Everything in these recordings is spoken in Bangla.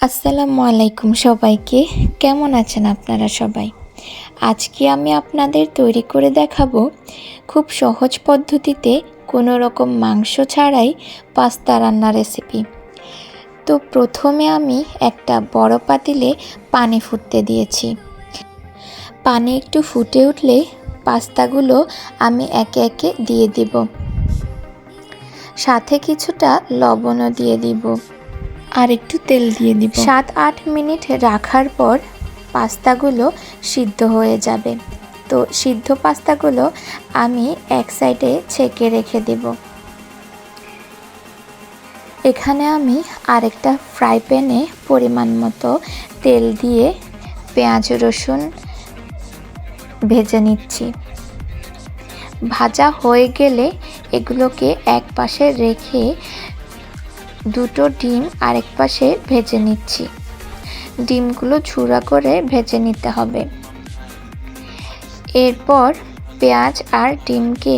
আসসালামু আলাইকুম সবাইকে। কেমন আছেন আপনারা সবাই? আজকে আমি আপনাদের তৈরি করে দেখাবো খুব সহজ পদ্ধতিতে কোনো রকম মাংস ছাড়াই পাস্তা রান্নার রেসিপি তো প্রথমে আমি একটা বড় পাতিলে পানি ফুটতে দিয়েছি। পানি একটু ফুটে উঠলে পাস্তাগুলো আমি একে একে দিয়ে দিব। সাথে কিছুটা লবণও দিয়ে দিব। আর একটু তেল দিয়ে দিব। সাত আট মিনিট রাখার পর পাস্তাগুলো সিদ্ধ হয়ে যাবে। তো সিদ্ধ পাস্তাগুলো আমি এক সাইডে ছেঁকে রেখে দেব। এখানে আমি আরেকটা ফ্রাই প্যানে পরিমাণ মতো তেল দিয়ে পেঁয়াজ, রসুন ভেজে নিচ্ছি। ভাজা হয়ে গেলে এগুলোকে এক পাশে রেখে দুটো ডিম আরেক পাশে ভেজে নিচ্ছি। ডিমগুলো ঝুরা করে ভেজে নিতে হবে। এরপর পেঁয়াজ আর ডিমকে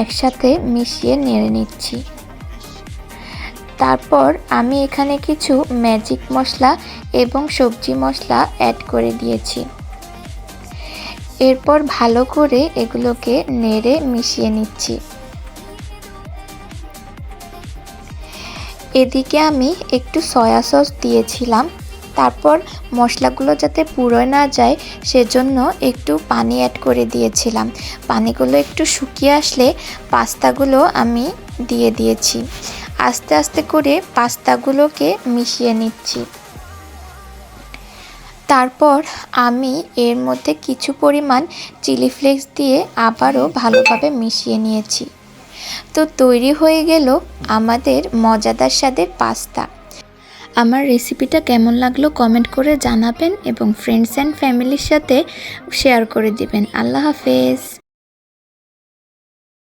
একসাথে মিশিয়ে নেড়ে নিচ্ছি। তারপর আমি এখানে কিছু ম্যাজিক মশলা এবং সবজি মশলা অ্যাড করে দিয়েছি। এরপর ভালো করে এগুলোকে নেড়ে মিশিয়ে নিচ্ছি। এদিকে আমি একটু সয়া সস দিয়েছিলাম। তারপর মশলাগুলো যাতে পুড়ে না যায়, সেজন্য একটু পানি অ্যাড করে দিয়েছিলাম। পানিগুলো একটু শুকিয়ে আসলে পাস্তাগুলো আমি দিয়ে দিয়েছি। আস্তে আস্তে করে পাস্তাগুলোকে মিশিয়ে নিচ্ছি। তারপর আমি এর মধ্যে কিছু পরিমাণ চিলি ফ্লেক্স দিয়ে আবারও ভালোভাবে মিশিয়ে নিয়েছি। তো তৈরি হয়ে গেল আমাদের মজাদার স্বাদের পাস্তা। আমার রেসিপিটা কেমন লাগল কমেন্ট করে জানাবেন এবং ফ্রেন্ডস অ্যান্ড ফ্যামিলির সাথে শেয়ার করে দিবেন। আল্লাহ হাফেজ।